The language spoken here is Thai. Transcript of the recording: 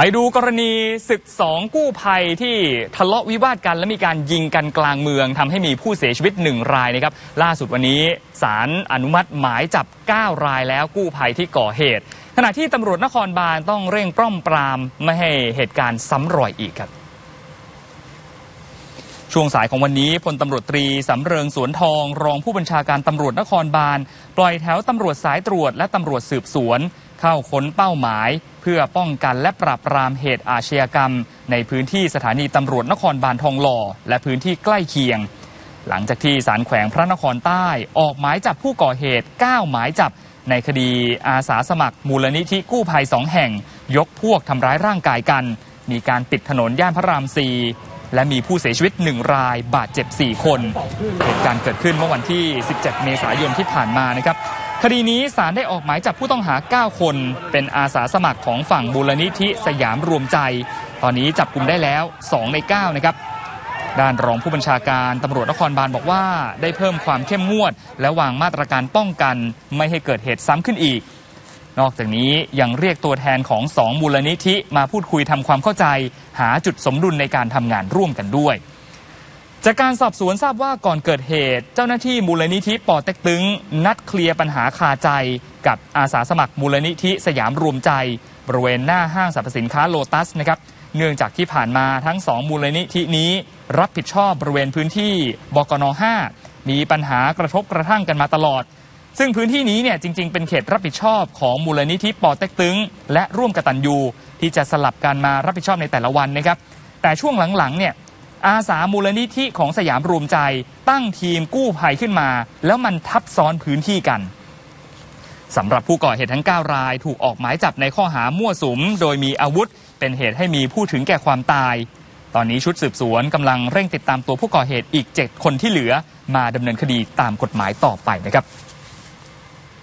ไปดูกรณีศึกสองกู้ภัยที่ทะเลาะวิวาทกัน และมีการยิงกันกลางเมืองทำให้มีผู้เสียชีวิตหนึ่งรายนะครับ ล่าสุดวันนี้ศาลอนุมัติหมายจับ 9 รายแล้วกู้ภัยที่ก่อเหตุ ขณะที่ตำรวจนครบาลต้องเร่งปล้อมปราม ไม่ให้เหตุการณ์ซ้ำรอยอีกครับ ช่วงสายของวันนี้พลตำรวจตรีสำเริงสวนทอง รองผู้บัญชาการตำรวจนครบาล ปล่อยแถวตำรวจสายตรวจและตำรวจสืบสวน เข้าค้นเป้าหมาย เพื่อป้องกันและปราบปรามเหตุอาชญากรรม ในพื้นที่สถานีตำรวจนครบาลทองหล่อ และพื้นที่ใกล้เคียง หลังจากที่ศาลแขวงพระนครใต้ออกหมายจับผู้ก่อเหตุ 9 หมายจับ ในคดีอาสาสมัคร มูลนิธิกู้ภัยสองแห่ง ยกพวกทำร้ายร่างกายกัน มีการปิดถนนย่านพระรามสี่ และมีผู้เสียชีวิต 1 รายบาดเจ็บ 4 คน เหตุการณ์เกิดขึ้นเมื่อวันที่ 17 เมษายนที่ผ่านมานะครับคดีนี้ศาลได้ออกหมายจับผู้ต้องหา 9 คน เป็นอาสาสมัครของฝั่งมูลนิธิสยามรวมใจ ตอนนี้จับกลุ่มได้แล้ว 2 ใน 9 นะครับด้านรองผู้บัญชาการตำรวจนครบาลบอกว่า ได้เพิ่มความเข้มงวด และวางมาตรการป้องกัน ไม่ให้เกิดเหตุซ้ำขึ้นอีก นอกจากนี้ยังเรียกตัวแทนของสองมูลนิธิมาพูดคุยทำความเข้าใจ หาจุดสมดุลในการทำงานร่วมกันด้วย จากการสอบสวนทราบว่าก่อนเกิดเหตุ เจ้าหน้าที่มูลนิธิปอเต็กตึง นัดเคลียร์ปัญหาคาใจ กับอาสาสมัครมูลนิธิสยามรวมใจ บริเวณหน้าห้างสรรพสินค้าโลตัสนะครับเนื่องจากที่ผ่านมาทั้งสองมูลนิธินี้ รับผิดชอบบริเวณพื้นที่บกน 5 มีปัญหากระทบกระทั่งกันมาตลอด ซึ่งพื้นที่นี้เนี่ยจริง ๆ เป็นเขตรับผิดชอบของมูลนิธิปอเต็กตึง และร่วมกตัญญูที่จะสลับกันมารับผิดชอบในแต่ละวันนะครับ แต่ช่วงหลังๆเนี่ยอาสามูลนิธิของสยามรวมใจ ตั้งทีมกู้ภัยขึ้นมา แล้วมันทับซ้อนพื้นที่กันสำหรับผู้ก่อเหตุทั้ง 9 ราย ถูกออกหมายจับในข้อหามั่วสุม โดยมีอาวุธ เป็นเหตุให้มีผู้ถึงแก่ความตาย ตอนนี้ชุดสืบสวนกำลังเร่งติดตามตัวผู้ก่อเหตุอีก 7 คนที่เหลือ มาดำเนินคดีตามกฎหมายต่อไปนะครับ